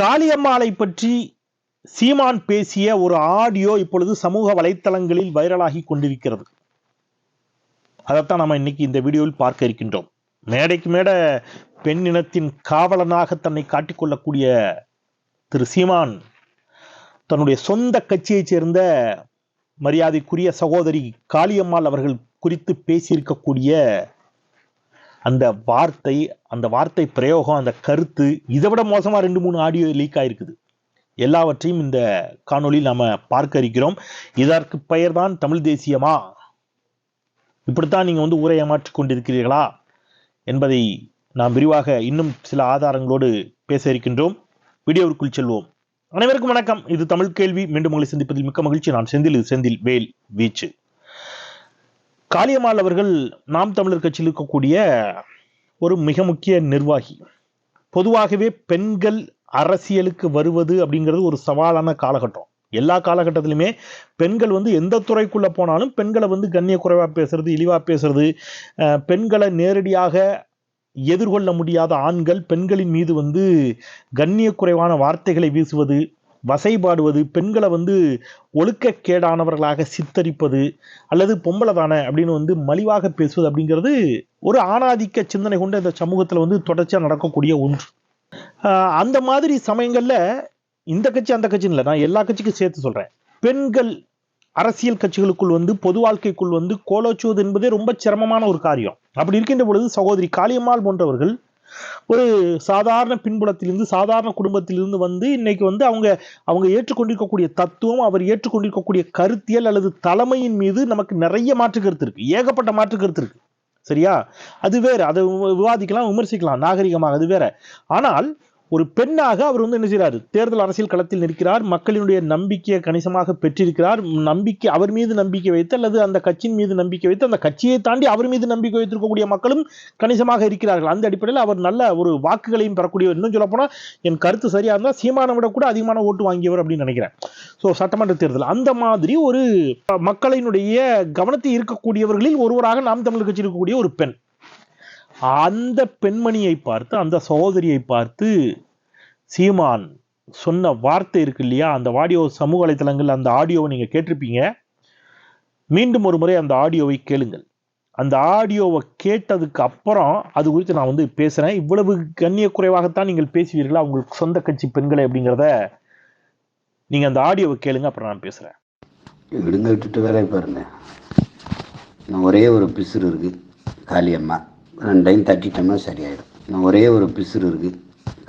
காளியம்மாளை பற்றி சீமான் பேசிய ஒரு ஆடியோ இப்பொழுது சமூக வலைத்தளங்களில் வைரலாகி கொண்டிருக்கிறது. அதைத்தான் நம்ம இன்னைக்கு இந்த வீடியோவில் பார்க்க இருக்கின்றோம். மேடைக்கு மேட பெண் இனத்தின் காவலனாக தன்னை காட்டிக்கொள்ளக்கூடிய திரு சீமான் தன்னுடைய சொந்த கட்சியைச் சேர்ந்த மரியாதைக்குரிய சகோதரி காளியம்மாள் அவர்கள் குறித்து பேசியிருக்கக்கூடிய அந்த வார்த்தை அந்த வார்த்தை பிரயோகம் அந்த கருத்து இதை விட மோசமாக ரெண்டு மூணு ஆடியோ லீக் ஆயிருக்குது. எல்லாவற்றையும் இந்த காணொளியில் நாம் பார்க்க இருக்கிறோம். இதற்கு பெயர் தான் தமிழ் தேசியமா? இப்படித்தான் நீங்கள் வந்து ஊரை ஏமாற்றி கொண்டிருக்கிறீர்களா? என்பதை நாம் விரிவாக இன்னும் சில ஆதாரங்களோடு பேச இருக்கின்றோம். வீடியோவிற்குள் செல்வோம். அனைவருக்கும் வணக்கம். இது தமிழ் கேள்வி. மீண்டும் உங்களை சந்திப்பதில் மிக்க மகிழ்ச்சி. நான் செந்தில் இது செந்தில் வேல் வீச்சு. காளியம்மாள் அவர்கள் நாம் தமிழர் கட்சியில் இருக்கக்கூடிய ஒரு மிக முக்கிய நிர்வாகி. பொதுவாகவே பெண்கள் அரசியலுக்கு வருவது அப்படிங்கிறது ஒரு சவாலான காலகட்டம். எல்லா காலகட்டத்திலுமே பெண்கள் வந்து எந்த துறைக்குள்ளே போனாலும் பெண்களை வந்து கண்ணிய குறைவாக பேசுறது இழிவாக பேசுறது பெண்களை நேரடியாக எதிர்கொள்ள முடியாத ஆண்கள் பெண்களின் மீது வந்து கண்ணிய குறைவான வார்த்தைகளை வீசுவது வசைபாடுவது பெண்களை வந்து ஒழுக்கக்கேடானவர்களாக சித்தரிப்பது அல்லது பொம்பளை தானே அப்படின்னு வந்து மலிவாக பேசுவது அப்படிங்கிறது ஒரு ஆணாதிக்க சிந்தனை கொண்ட இந்த சமூகத்தில் வந்து தொடர்ச்சியாக நடக்கக்கூடிய ஒன்று. அந்த மாதிரி சமயங்களில் இந்த கட்சி அந்த கட்சின்னு இல்லை நான் எல்லா கட்சிக்கும் சேர்த்து சொல்கிறேன் பெண்கள் அரசியல் கட்சிகளுக்குள் வந்து பொது வாழ்க்கைக்குள் வந்து கோலோச்சுவது என்பதே ரொம்ப சிரமமான ஒரு காரியம். அப்படி இருக்கின்ற பொழுது சகோதரி காளியம்மாள் போன்றவர்கள் ஒரு சாதாரண பின்புலத்திலிருந்து சாதாரண குடும்பத்திலிருந்து வந்து இன்னைக்கு வந்து அவங்க அவங்க ஏற்றுக்கொண்டிருக்கக்கூடிய தத்துவம் அவர் ஏற்றுக்கொண்டிருக்கக்கூடிய கருத்தியல் அல்லது தலைமையின் மீது நமக்கு நிறைய மாற்று கருத்து இருக்கு. ஏகப்பட்ட மாற்று கருத்து இருக்கு. சரியா? அது வேற. அதை விவாதிக்கலாம் விமர்சிக்கலாம் நாகரிகமாக. அது வேற. ஆனால் ஒரு பெண்ணாக அவர் வந்து என்ன செய்கிறார் தேர்தல் அரசியல் களத்தில் நிற்கிறார். மக்களினுடைய நம்பிக்கையை கணிசமாக பெற்றிருக்கிறார். நம்பிக்கை அவர் மீது நம்பிக்கை வைத்து அல்லது அந்த கட்சியின் மீது நம்பிக்கை வைத்து அந்த கட்சியை தாண்டி அவர் மீது நம்பிக்கை வைத்திருக்கக்கூடிய மக்களும் கணிசமாக இருக்கிறார்கள். அந்த அடிப்படையில் அவர் நல்ல ஒரு வாக்குகளையும் பெறக்கூடிய இன்னும் சொல்ல போனால் என் கருத்து சரியாக இருந்தால் சீமானை விட கூட அதிகமான ஓட்டு வாங்கியவர் அப்படின்னு நினைக்கிறேன். ஸோ சட்டமன்ற தேர்தல். அந்த மாதிரி ஒரு மக்களினுடைய கவனத்தை ஈர்க்கக்கூடியவர்களில் ஒருவராக நாம் தமிழ் கட்சி இருக்கக்கூடிய ஒரு பெண். அந்த பெண்மணியை பார்த்து அந்த சகோதரியை பார்த்து சீமான் சொன்ன வார்த்தை இருக்கு இல்லையா? அந்த ஆடியோ சமூக வலைத்தளங்கள் அந்த ஆடியோவை நீங்கள் கேட்டிருப்பீங்க. மீண்டும் ஒரு முறை அந்த ஆடியோவை கேளுங்கள். அந்த ஆடியோவை கேட்டதுக்கு அப்புறம் அது குறித்து நான் வந்து பேசுகிறேன் இவ்வளவு கண்ணிய குறைவாகத்தான் நீங்கள் பேசுவீர்களா? உங்களுக்கு சொந்த கட்சி பெண்களை அப்படிங்கிறத நீங்கள் அந்த ஆடியோவை கேளுங்க அப்புறம் நான் பேசுகிறேன் விடுங்க விட்டுட்டு வேலையை பாருங்க. நான் ஒரே ஒரு பிசுறு இருக்குது காளியம்மா. ரெண்டையும் தட்டிட்டோம்னா சரியாயிடும். நான் ஒரே ஒரு பிசுறு இருக்குது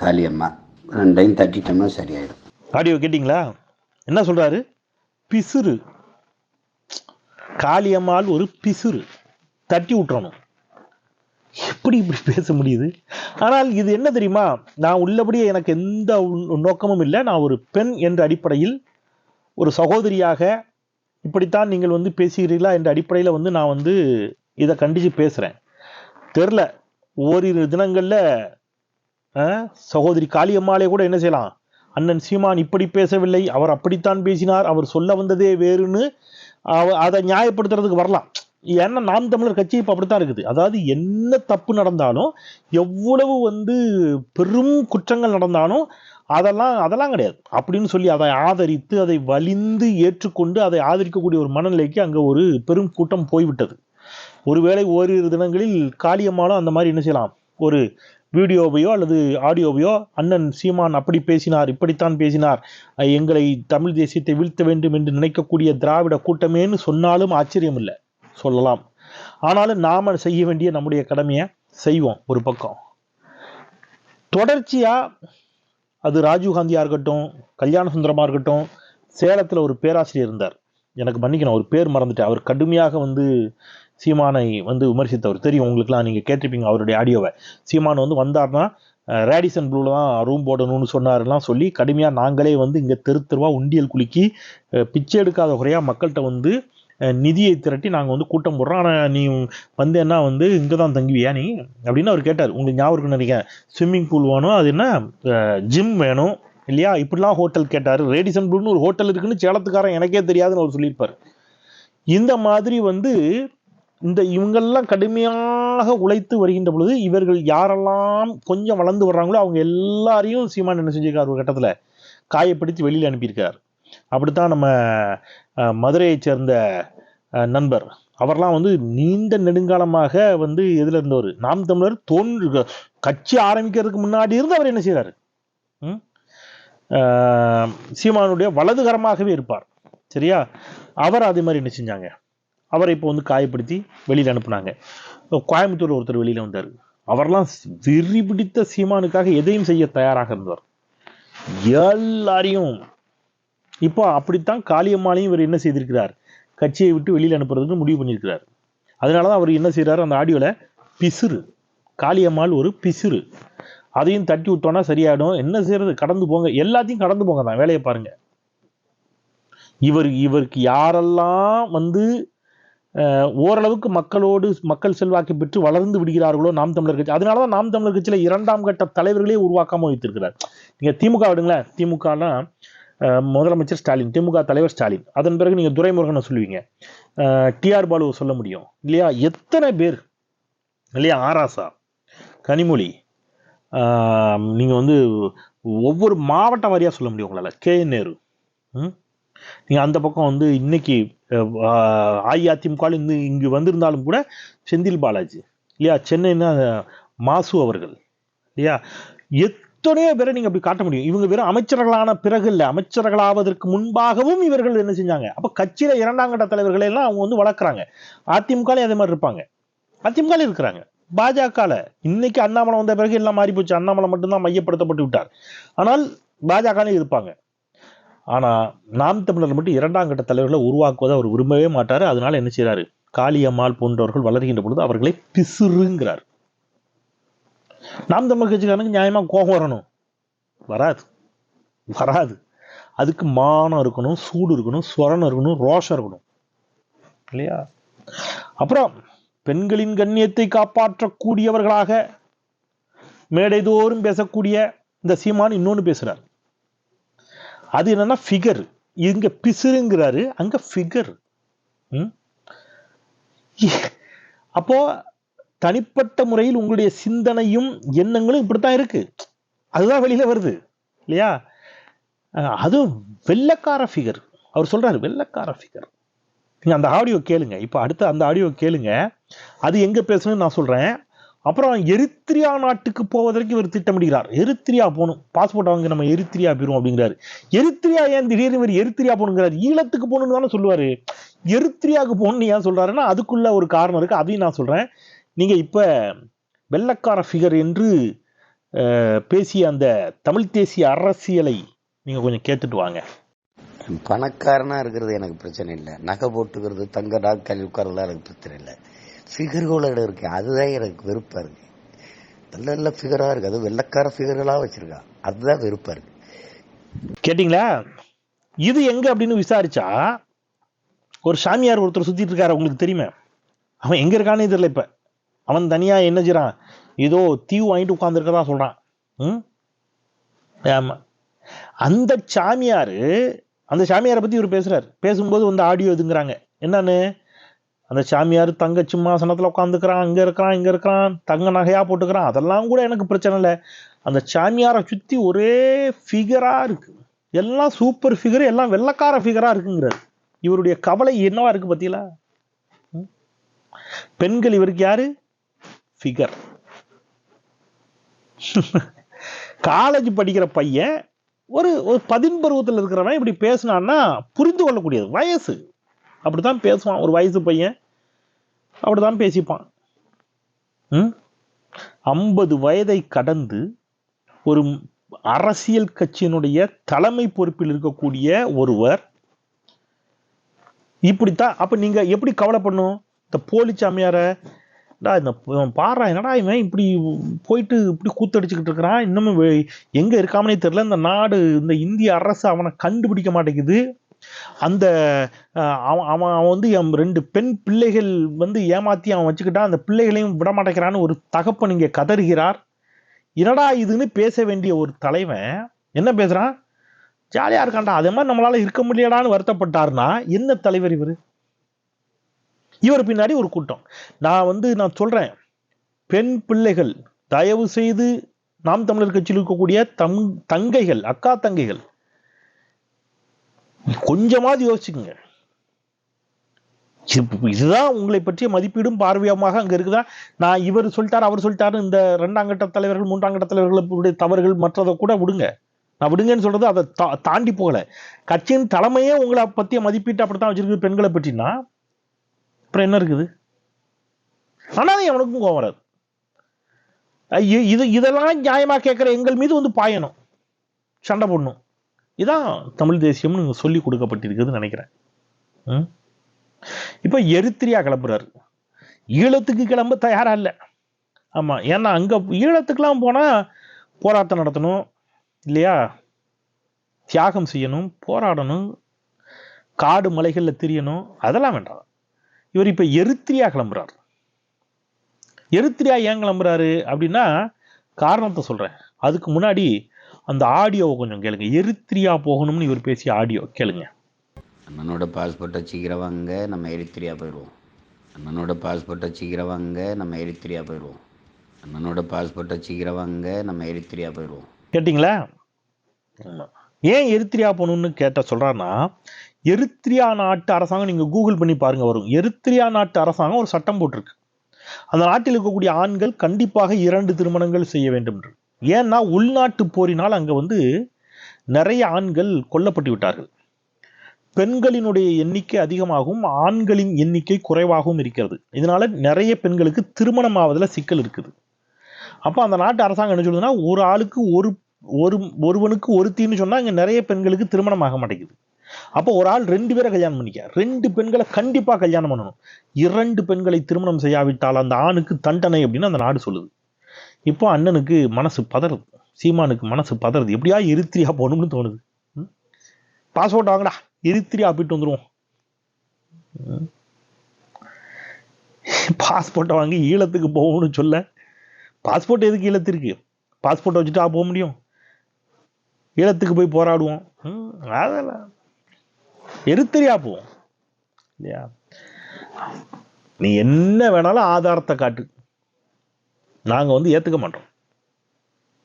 காளியம்மா. ரெண்டையும் தட்டிட்டோம்னா சரியாயிடும். ஆடியோ கேட்டிங்களா? என்ன சொல்றாரு? பிசுறு. காளியம்மாள் ஒரு பிசுறு. தட்டி விட்டுறணும். எப்படி இப்படி பேச முடியுது? ஆனால் இது என்ன தெரியுமா? நான் உள்ளபடியே எனக்கு எந்த நோக்கமும் இல்லை. நான் ஒரு பெண் என்ற அடிப்படையில் ஒரு சகோதரியாக இப்படித்தான் நீங்கள் வந்து பேசுகிறீர்களா என்ற அடிப்படையில் வந்து நான் வந்து இதை கண்டித்து பேசுகிறேன் தெரில. ஓரிரு தினங்களில் சகோதரி காளியம்மாளே கூட என்ன செய்யலாம்? அண்ணன் சீமான் இப்படி பேசவில்லை அவர் அப்படித்தான் பேசினார் அவர் சொல்ல வந்ததே வேறுன்னு அவ- அதை நியாயப்படுத்துறதுக்கு வரலாம். ஏன்னா நாம் தமிழர் கட்சி இப்போ அப்படித்தான் இருக்குது. அதாவது என்ன தப்பு நடந்தாலும் எவ்வளவு வந்து பெரும் குற்றங்கள் நடந்தாலும் அதெல்லாம் அதெல்லாம் கிடையாது. அப்படின்னு சொல்லி அதை ஆதரித்து அதை வலிந்து ஏற்றுக்கொண்டு அதை ஆதரிக்கக்கூடிய ஒரு மனநிலைக்கு அங்கே ஒரு பெரும் கூட்டம் போய்விட்டது. ஒருவேளை ஓரிரு தினங்களில் காளியம்மாளும் அந்த மாதிரி என்ன செய்யலாம்? ஒரு வீடியோவையோ அல்லது ஆடியோவையோ அண்ணன் சீமான் அப்படி பேசினார் இப்படித்தான் பேசினார். எங்களை தமிழ் தேசியத்தை வீழ்த்த வேண்டும் என்று நினைக்கக்கூடிய திராவிட கூட்டமேன்னு சொன்னாலும் ஆச்சரியம் இல்லை சொல்லலாம். ஆனாலும் நாம செய்ய வேண்டிய நம்முடைய கடமையை செய்வோம் ஒரு பக்கம். தொடர்ச்சியா அது ராஜீவ் காந்தியா இருக்கட்டும் கல்யாண சுந்தரமாக இருக்கட்டும் சேலத்தில் ஒரு பேராசிரியர் இருந்தார். எனக்கு மன்னிக்கணும் ஒரு பேர் மறந்துட்டேன். அவர் கடுமையாக வந்து சீமானை வந்து விமர்சித்தவர். தெரியும் உங்களுக்குலாம் நீங்கள் கேட்டிருப்பீங்க அவருடைய ஆடியோவை. சீமான் வந்து வந்தார்னா ரேடிசன் ப்ளூவில் தான் ரூம் போடணும்னு சொன்னார்லாம் சொல்லி கடுமையாக நாங்களே வந்து இங்கே தெரு தெருவாக உண்டியல் குலுக்கி பிச்சை எடுக்காத குறையாக மக்கள்கிட்ட வந்து நிதியை திரட்டி நாங்கள் வந்து கூட்டம் போடுறோம். ஆனால் நீ வந்தேன்னா வந்து இங்கே தான் தங்குவியா நீ? அப்படின்னு அவர் கேட்டார். உங்களுக்கு ஞாபகம் இருக்குன்னு நினைக்கிறேன். ஸ்விம்மிங் பூல் வேணும் அது என்ன? ஜிம் வேணும் இல்லையா? இப்படிலாம் ஹோட்டல் கேட்டார். ரேடிசன் ப்ளூன்னு ஒரு ஹோட்டல் இருக்குன்னு சேலத்துக்காரன் எனக்கே தெரியாதுன்னு அவர் சொல்லியிருப்பார். இந்த மாதிரி வந்து இந்த இவங்கெல்லாம் கடுமையாக உழைத்து வருகின்ற பொழுது இவர்கள் யாரெல்லாம் கொஞ்சம் வளர்ந்து வர்றாங்களோ அவங்க எல்லாரையும் சீமான் என்ன செஞ்சிருக்கார் ஒரு கட்டத்தில்? காயப்படுத்தி வெளியில் அனுப்பியிருக்கார். அப்படித்தான் நம்ம மதுரையைச் சேர்ந்த நண்பர். அவர்லாம் வந்து நீண்ட நெடுங்காலமாக வந்து எதில் இருந்தவர். நாம் தமிழர் தோன்று கட்சி ஆரம்பிக்கிறதுக்கு முன்னாடி இருந்து அவர் என்ன செய்கிறார் ம்? சீமானுடைய வலதுகரமாகவே இருப்பார். சரியா? அவர் அதே மாதிரி என்ன செஞ்சாங்க? அவரை இப்போ வந்து காயப்படுத்தி வெளியில் அனுப்புனாங்க. கோயம்புத்தூர் ஒருத்தர் வெளியில் வந்தார். அவர்லாம் வெறி பிடித்த சீமானுக்காக எதையும் செய்ய தயாராக இருந்தார் எல்லாரையும் இப்போ அப்படித்தான் காளியம்மாளையும் இவர் என்ன செய்திருக்கிறார்? கட்சியை விட்டு வெளியில் அனுப்புறதுக்கு முடிவு பண்ணியிருக்கிறார். அதனால தான் அவர் என்ன செய்றாரு? அந்த ஆடியோவில் பிசுறு. காளியம்மாள் ஒரு பிசுறு. அதையும் தட்டி விட்டோன்னா சரியாயிடும். என்ன செய்யறது கடந்து போங்க. எல்லாத்தையும் கடந்து போங்க தான் வேலையை பாருங்க. இவர் இவருக்கு யாரெல்லாம் வந்து ஓரளவுக்கு மக்களோடு மக்கள் செல்வாக்கு பெற்று வளர்ந்து விடுகிறார்களோ நாம் தமிழர் கட்சி. அதனால தான் நாம் தமிழர் கட்சியில் இரண்டாம் கட்ட தலைவர்களே உருவாக்காமல் வைத்திருக்கிறார். நீங்கள் திமுக விடுங்களேன். திமுகனா முதலமைச்சர் ஸ்டாலின் திமுக தலைவர் ஸ்டாலின். அதன் பிறகு நீங்கள் துரைமுருகனை சொல்லுவீங்க. டிஆர் பாலுவை சொல்ல முடியும். இல்லையா? எத்தனை பேர்? இல்லையா? ஆராசா கனிமொழி நீங்கள் வந்து ஒவ்வொரு மாவட்ட வாரியாக சொல்ல முடியும் உங்களால். கே. நேரு. நீங்கள் நீங்க அந்த பக்கம் வந்து இன்னைக்கு அஹ், அஇஅதிமுக இருந்து இங்கு வந்திருந்தாலும் கூட செந்தில் பாலாஜி இல்லையா? சென்னைன்னா மாசு அவர்கள் இல்லையா? எத்தனையோ பேரை நீங்க அப்படி காட்ட முடியும். இவங்க வெறும் அமைச்சர்களான பிறகு இல்ல அமைச்சர்களாவதற்கு முன்பாகவும் இவர்கள் என்ன செஞ்சாங்க? அப்ப கட்சியில இரண்டாம் கட்ட தலைவர்களை எல்லாம் அவங்க வந்து வளர்க்குறாங்க. அதிமுகலையும் அதே மாதிரி இருப்பாங்க. அதிமுகல இருக்கிறாங்க. பாஜகவில் இன்னைக்கு அண்ணாமலை வந்த பிறகு எல்லாம் மாறி போச்சு அண்ணாமலை மட்டும்தான் மையப்படுத்தப்பட்டு விட்டார். ஆனால் பாஜகலையும் இருப்பாங்க. ஆனால் நாம் தமிழர் மட்டும் இரண்டாம் கட்ட தலைவர்களை உருவாக்குவதை அவர் விரும்பவே மாட்டார். அதனால் என்ன செய்கிறாரு காளியம்மாள் போன்றவர்கள் வளர்கின்ற பொழுது அவர்களை பிசுறுங்கிறார். நாம் தமிழர் கட்சிக்காரனுக்கு நியாயமாக கோபம் வரணும். வராது. வராது. அதுக்கு மானம் இருக்கணும் சூடு இருக்கணும் சுரணம் இருக்கணும் ரோஷம் இருக்கணும். இல்லையா? அப்புறம் பெண்களின் கண்ணியத்தை காப்பாற்றக்கூடியவர்களாக மேடைதோறும் பேசக்கூடிய இந்த சீமான் இன்னொன்று பேசுகிறார் அது என்னன்னா ஃபிகர் இங்க பிசுறுங்கிறாரு அங்க ஃபிகர் அப்போ தனிப்பட்ட முறையில் உங்களுடைய சிந்தனையும் எண்ணங்களும் இப்படித்தான் இருக்கு. அதுதான் வெளியில வருது இல்லையா? அதுவும் வெள்ளக்கார ஃபிகர் அவர் சொல்றாரு வெள்ளக்கார ஃபிகர் நீங்க அந்த ஆடியோ கேளுங்க. இப்போ அடுத்த அந்த ஆடியோ கேளுங்க. அது எங்க பேசணும்னு நான் சொல்றேன். அப்புறம் எரித்ரியா நாட்டுக்கு போவதற்கு இவர் திட்டமிடுகிறார். எரித்ரியா போகணும். பாஸ்போர்ட் வாங்கி நம்ம எரித்ரியா போயிரும் அப்படிங்கிறாரு. எரித்ரியா ஏன் திடீர்னு இவர் எரித்ரியா போகணுங்கிறார்? ஈழத்துக்கு போகணும்னு தானே சொல்லுவாரு. எரித்ரியாவுக்கு போகணும்னு ஏன் சொல்றாருன்னா அதுக்குள்ள ஒரு காரணம் இருக்கு. அதையும் நான் சொல்றேன். நீங்க இப்ப வெள்ளக்கார ஃபிகர் என்று பேசிய அந்த தமிழ் தேசிய அரசியலை நீங்க கொஞ்சம் கேட்டுட்டு வாங்க. பணக்காரனா இருக்கிறது எனக்கு பிரச்சனை இல்லை. நகை போட்டுக்கிறது தங்க டாக்கல் உட்காரலாம் எனக்கு பிரச்சனை இல்லை. ஃபிகர்களோட இருக்கு. அதுதான் எனக்கு விருப்பம் இருக்கு. நல்ல நல்ல ஃபிகராக இருக்கு. அது வெள்ளக்கார ஃபிகர்களாக வச்சிருக்கா. அதுதான் விருப்பம் இருக்கு. கேட்டிங்களா? இது எங்க அப்படின்னு விசாரிச்சா ஒரு சாமியார் ஒருத்தர் சுத்திட்டு இருக்காரு. உங்களுக்கு தெரியுமே. அவன் எங்க இருக்கானே தெரியல இப்ப. அவன் தனியா என்ன செய்யறான் ஏதோ தீவு வாங்கிட்டு உட்காந்துருக்கதான் சொல்றான். ம்? ஆமா. அந்த சாமியாரு அந்த சாமியாரை பத்தி இவர் பேசுறாரு. பேசும்போது வந்து ஆடியோ இதுங்கிறாங்க. என்னன்னு? அந்த சாமியார் தங்க சிம்மாசனத்தில் உட்காந்துக்கிறான் அங்கே இருக்கிறான் இங்கே இருக்கிறான் தங்க நகையாக போட்டுக்கிறான். அதெல்லாம் கூட எனக்கு பிரச்சனை இல்லை. அந்த சாமியாரை சுற்றி ஒரே ஃபிகராக இருக்குது எல்லாம் சூப்பர் ஃபிகர் எல்லாம் வெள்ளக்கார ஃபிகராக இருக்குங்கிறார். இவருடைய கவலை என்னவா இருக்குது பார்த்தீங்களா ம்? பெண்கள் இவருக்கு யாரு? ஃபிகர் காலேஜ் படிக்கிற பையன் ஒரு ஒரு பதின்பருவத்தில் இருக்கிறவன் இப்படி பேசினான்னா புரிந்து கொள்ளக்கூடியது. வயசு. அப்படித்தான் பேசுவான். ஒரு வயசு பையன். அப்படிதான் பேசிப்பான். ம்? ஐம்பது வயதை கடந்து ஒரு அரசியல் கட்சியினுடைய தலைமை பொறுப்பில் இருக்கக்கூடிய ஒருவர் இப்படித்தான் அப்ப நீங்க எப்படி கவலைப்படணும்? இந்த போலி சாமியாரை டா இந்த பாரு பாடுறா என்னடா இவன் இப்படி போயிட்டு இப்படி கூத்தடிச்சுக்கிட்டு இருக்கிறான்? இன்னமும் எங்க இருக்காமனே தெரியல. இந்த நாடு இந்த இந்திய அரசு அவனை கண்டுபிடிக்க மாட்டேங்குது. அந்த அவன் அவன் அவன் வந்து என் ரெண்டு பெண் பிள்ளைகள் வந்து ஏமாத்தி அவன் வச்சுக்கிட்டான். அந்த பிள்ளைகளையும் விட மாட்டேங்கிறான்னு ஒரு தகப்பன் இங்கே கதறுகிறார். என்னடா இதுன்னு பேச வேண்டிய ஒரு தலைவன் என்ன பேசுறான்? ஜாலியாக இருக்காண்டா அதே மாதிரி நம்மளால இருக்க முடியலான்னு வருத்தப்பட்டார்னா என்ன தலைவர் இவர்? இவர் பின்னாடி ஒரு கூட்டம். நான் வந்து நான் சொல்றேன். பெண் பிள்ளைகள் தயவு செய்து நாம் தமிழர் கட்சியில் இருக்கக்கூடிய தம் தங்கைகள் அக்கா தங்கைகள் கொஞ்சமாவது யோசிச்சுக்குங்க. இதுதான் உங்களை பற்றிய மதிப்பீடும் பார்வையமாக அங்க இருக்குதா? நான் இவர் சொல்லிட்டார் அவர் சொல்லிட்டாரு இந்த ரெண்டாம் கட்ட தலைவர்கள் மூன்றாம் கட்ட தலைவர்களுடைய தவறுகள் மற்றதை கூட விடுங்க. நான் விடுங்கன்னு சொல்றது அதை தா- தாண்டி போகல. கட்சியின் தலைமையே உங்களை பத்திய மதிப்பீட்டு அப்படித்தான் வச்சிருக்கு பெண்களை பற்றினா அப்புறம் என்ன இருக்குது? ஆனாலும் எவனுக்கும் கோவம் வராது. ஐயோ, இது இதெல்லாம் நியாயமா கேட்கிற எங்கள் மீது வந்து பாயணும். சண்டை போடணும். இதான் தமிழ் தேசியம்னு சொல்லி கொடுக்கப்பட்டிருக்குதுன்னு நினைக்கிறேன். இப்போ இப்ப எரித்திரியா கிளம்புறாரு. ஈழத்துக்கு கிளம்ப தயாரா இல்லை. ஆமா ஏன்னா அங்க ஈழத்துக்குலாம் போனா போராட்டம் நடத்தணும் இல்லையா? தியாகம் செய்யணும் போராடணும் காடு மலைகள்ல திரியணும் அதெல்லாம் வேண்டாம். இவர் இப்ப எரித்திரியா கிளம்புறாரு. எரித்திரியா ஏன் கிளம்புறாரு அப்படின்னா காரணத்தை சொல்றேன். அதுக்கு முன்னாடி அந்த ஆடியோவை கொஞ்சம் கேளுங்க. எரித்திரியா போகணும்னு இவர் பேசிய ஆடியோ கேளுங்க. அண்ணனோட பாஸ்போர்ட்டை சீக்கிரம் வாங்க நம்ம எரித்திரியா போயிடுவோம். அண்ணனோட பாஸ்போர்ட்டை சீக்கிரம் வாங்க நம்ம எரித்திரியா போயிடுவோம். அண்ணனோட பாஸ்போர்ட்டை சீக்கிரம் வாங்க நம்ம எரித்திரியா போயிடுவோம். கேட்டிங்களா. ஏன் எரித்திரியா போகணும்னு கேட்ட சொல்றாருன்னா எரித்திரியா நாட்டு அரசாங்கம் நீங்க கூகுள் பண்ணி பாருங்க வரும். எரித்திரியா நாட்டு அரசாங்கம் ஒரு சட்டம் போட்டிருக்கு. அந்த நாட்டில் இருக்கக்கூடிய ஆண்கள் கண்டிப்பாக இரண்டு திருமணங்கள் செய்ய வேண்டும் என்று. ஏன்னா உள்நாட்டு போரினால் அங்கே வந்து நிறைய ஆண்கள் கொல்லப்பட்டு விட்டார்கள். பெண்களினுடைய எண்ணிக்கை அதிகமாகவும் ஆண்களின் எண்ணிக்கை குறைவாகவும் இருக்கிறது. இதனால நிறைய பெண்களுக்கு திருமணம் ஆவதில் சிக்கல் இருக்குது. அப்போ அந்த நாட்டு அரசாங்கம் என்ன சொல்லுதுன்னா ஒரு ஆளுக்கு ஒரு ஒரு ஒருவனுக்கு ஒருத்தின்னு சொன்னால் இங்கே நிறைய பெண்களுக்கு திருமணம் ஆக மாட்டேங்குது. அப்போ ஒரு ஆள் ரெண்டு பேரை கல்யாணம் பண்ணிக்க ரெண்டு பெண்களை கண்டிப்பாக கல்யாணம் பண்ணணும். இரண்டு பெண்களை திருமணம் செய்யாவிட்டால் அந்த ஆணுக்கு தண்டனை அப்படின்னு அந்த நாடு சொல்லுது. இப்போ அண்ணனுக்கு மனசு பதறுது சீமானுக்கு மனசு பதறுது. எப்படியா எரித்திரியா போகணும்னு தோணுது. பாஸ்போர்ட் வாங்கடா. எரித்திரியா போயிட்டு வந்துடுவோம் பாஸ்போர்ட்டை வாங்கி ஈழத்துக்கு போகணும்னு சொல்ல. பாஸ்போர்ட் எதுக்கு ஈழத்திற்கு பாஸ்போர்ட்டை வச்சுட்டா போக முடியும். ஈழத்துக்கு போய் போராடுவோம். ம், அதெல்லாம். எரித்திரியா போவோம் இல்லையா? நீ என்ன வேணாலும் ஆதாரத்தை காட்டு. நாங்கள் வந்து ஏற்றுக்க மாட்டோம்.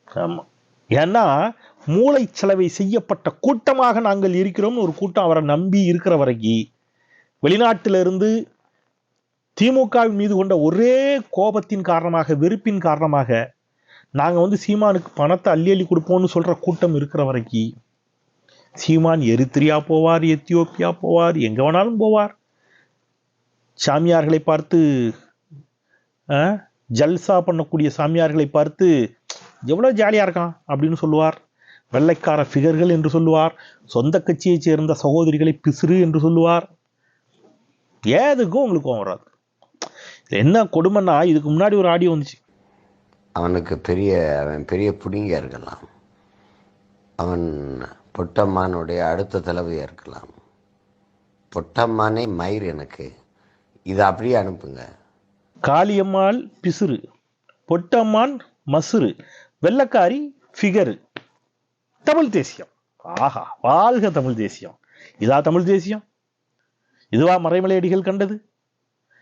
ஆமாம் ஏன்னா மூளை செலவை செய்யப்பட்ட கூட்டமாக நாங்கள் இருக்கிறோம்னு ஒரு கூட்டம் அவரை நம்பி இருக்கிற வரைக்கும் வெளிநாட்டிலிருந்து திமுகவின் மீது கொண்ட ஒரே கோபத்தின் காரணமாக வெறுப்பின் காரணமாக நாங்கள் வந்து சீமானுக்கு பணத்தை அள்ளி அள்ளி கொடுப்போம்னு சொல்கிற கூட்டம் இருக்கிற வரைக்கும் சீமான் எரித்திரியா போவார் எத்தியோப்பியா போவார் எங்கே வேணாலும் போவார். சாமியார்களை பார்த்து ஆ, ஜல்சா பண்ணக்கூடிய சாமியார்களை பார்த்து எவ்வளோ ஜாலியாக இருக்கான் அப்படின்னு சொல்லுவார். வெள்ளைக்கார ஃபிகர்கள் என்று சொல்லுவார். சொந்த கட்சியைச் சேர்ந்த சகோதரிகளை பிசிறு என்று சொல்லுவார். ஏதுக்கும் உங்களுக்கு கோவம் வராது. என்ன கொடுமைன்னா இதுக்கு முன்னாடி ஒரு ஆடியோ வந்துச்சு. அவனுக்கு பெரிய அவன் பெரிய புடிங்க இருக்கலாம். அவன் பொட்டம்மானுடைய அடுத்த தலைவையாக இருக்கலாம். பொட்டம்மானே மயிர் எனக்கு. இதை அப்படியே அனுப்புங்க. காளியம்மாள் பிசுறு பொட்டம்மான் மசுறு வெள்ளக்காரி ஃபிகரு. தமிழ் தேசியம். ஆஹா வாழ்க தமிழ் தேசியம். இதா தமிழ் தேசியம்? இதுவா மறைமலையடிகள் கண்டது?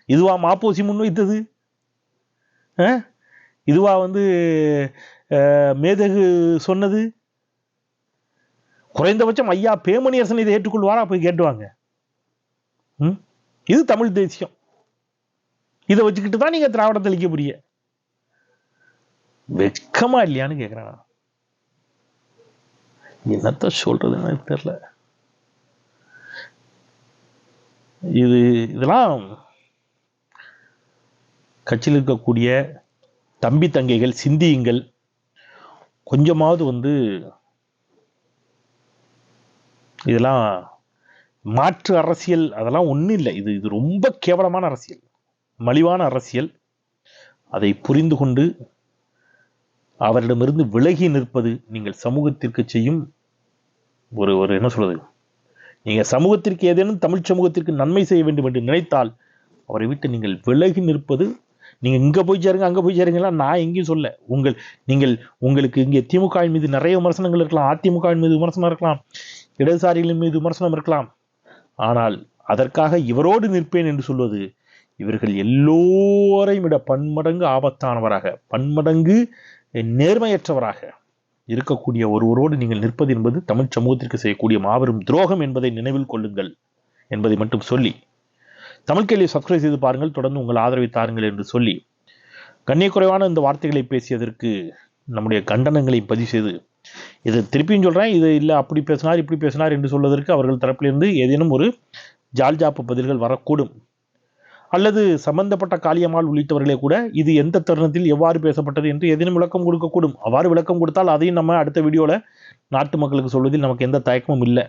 இதுவா மாப்போசி முன்வைத்தது? ஆ? இதுவா வந்து மேதகு சொன்னது? குறைந்தபட்சம் ஐயா பேமணியரசன் இதை ஏற்றுக்கொள்வாரா போய் கேட்டுவாங்க ம்? இது தமிழ் தேசியம். இதை வச்சுக்கிட்டு தான் நீங்க திராவிடத்தை அழிக்க புரிய வெட்கமா இல்லையான்னு கேக்குறேன் என்னத்த சொல்றதுன்னு எனக்கு தெரியல. இது இதெல்லாம் கட்சியில் இருக்கக்கூடிய தம்பி தங்கைகள் சிந்தியுங்கள். கொஞ்சமாவது வந்து இதெல்லாம் மாற்று அரசியல் அதெல்லாம் ஒண்ணும் இல்லை. இது இது ரொம்ப கேவலமான அரசியல். மலிவான அரசியல். அதை புரிந்து கொண்டு அவரிடமிருந்து விலகி நிற்பது நீங்கள் சமூகத்திற்கு செய்யும் ஒரு ஒரு என்ன சொல்றது? நீங்க சமூகத்திற்கு ஏதேனும் தமிழ் சமூகத்திற்கு நன்மை செய்ய வேண்டும் என்று நினைத்தால் அவரை விட்டு நீங்கள் விலகி நிற்பது நீங்க இங்க போய் சேருங்க அங்க போய் சேருங்களா நான் எங்கேயும் சொல்ல. உங்கள் நீங்கள் உங்களுக்கு இங்கே திமுக மீது நிறைய விமர்சனங்கள் இருக்கலாம். அதிமுக மீது விமர்சனம் இருக்கலாம். இடதுசாரிகளின் மீது விமர்சனம் இருக்கலாம். ஆனால் அதற்காக இவரோடு நிற்பேன் என்று சொல்வது இவர்கள் எல்லோரையும் விட பன்மடங்கு ஆபத்தானவராக பன்மடங்கு நேர்மையற்றவராக இருக்கக்கூடிய ஒருவரோடு நீங்கள் நிற்பது என்பது தமிழ் சமூகத்திற்கு செய்யக்கூடிய மாபெரும் துரோகம் என்பதை நினைவில் கொள்ளுங்கள் என்பதை மட்டும் சொல்லி தமிழ் கேள்வியை சப்ஸ்கிரைப் செய்து பாருங்கள் தொடர்ந்து உங்கள் ஆதரவை தாருங்கள் என்று சொல்லி கண்ணியக்குறைவான இந்த வார்த்தைகளை பேசியதற்கு நம்முடைய கண்டனங்களை பதிவு செய்து இதை திருப்பியும் சொல்கிறேன் இது இல்லை அப்படி பேசினார் இப்படி பேசினார் என்று சொல்வதற்கு அவர்கள் தரப்பிலிருந்து ஏதேனும் ஒரு ஜால்ஜாப்பு பதில்கள் வரக்கூடும். அல்லது சம்பந்தப்பட்ட காளியம்மாள் உள்ளிட்டவர்களே கூட இது எந்த தருணத்தில் எவ்வாறு பேசப்பட்டது என்று எதினும் விளக்கம் கொடுக்கக்கூடும். அவ்வாறு விளக்கம் கொடுத்தால் அதையும் நம்ம அடுத்த வீடியோவில் நாட்டு மக்களுக்கு சொல்வதில் நமக்கு எந்த தயக்கமும் இல்லை.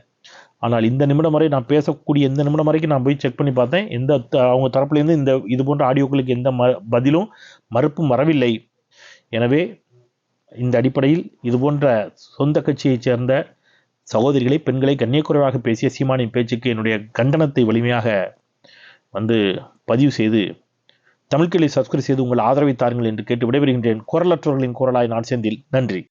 ஆனால் இந்த நிமிடம் வரை நான் பேசக்கூடிய எந்த நிமிடம் வரைக்கும் நான் போய் செக் பண்ணி பார்த்தேன். எந்த த- அவங்க தரப்புலேருந்து இந்த இது போன்ற ஆடியோக்களுக்கு எந்த ம பதிலும் மறுப்பும் வரவில்லை. எனவே இந்த அடிப்படையில் இது போன்ற சொந்த கட்சியைச் சேர்ந்த சகோதரிகளை பெண்களை கண்ணியக்குறைவாக பேசிய சீமானின் பேச்சுக்கு என்னுடைய கண்டனத்தை வலிமையாக வந்து பதிவு செய்து தமிழ்கிளை சப்ஸ்கிரைப் செய்து உங்கள் ஆதரவை தாருங்கள் என்று கேட்டு விடைபெறுகின்றேன். குரலற்றவர்களின் குரலாய் நான் செந்தில். நன்றி.